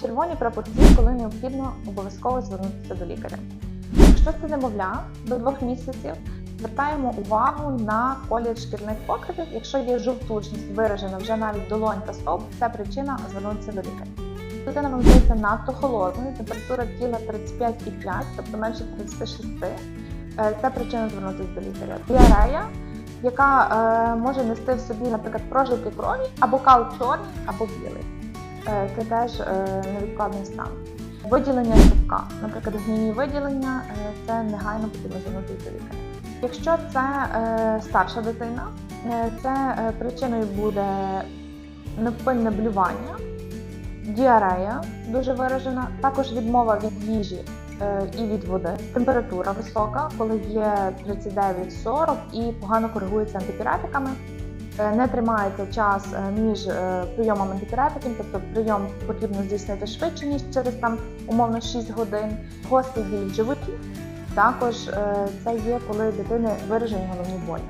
Червоні прапорці, коли необхідно, обов'язково звернутися до лікаря. Якщо це немовля до двох місяців, звертаємо увагу на колір шкірних покривів. Якщо є жовтушність виражена вже навіть долонь та стоп, це причина звернутися до лікаря. Дитина виявляється надто холодною, температура тіла 35,5, тобто менше 36. Е, Це причина звернутися до лікаря. Діарея, яка е, може нести в собі, наприклад, прожилки крові, або кал чорний, або білий. Це теж невідкладний стан. Виділення шовка, наприклад, гнійні виділення, е, це негайно потрібно звернутися до лікаря. Якщо це е, старша дитина, е, це причиною буде невпинне блювання, діарея дуже виражена, також відмова від їжі і від води. Температура висока, коли є 39-40 і погано коригується антипіретиками. Е, Не тримається час е, між е, прийомом антипіретиків, тобто прийом потрібно здійснити швидше, ніж через там умовно 6 годин. Гострий біль в животі. Також це є, коли дитини виражені головні болі.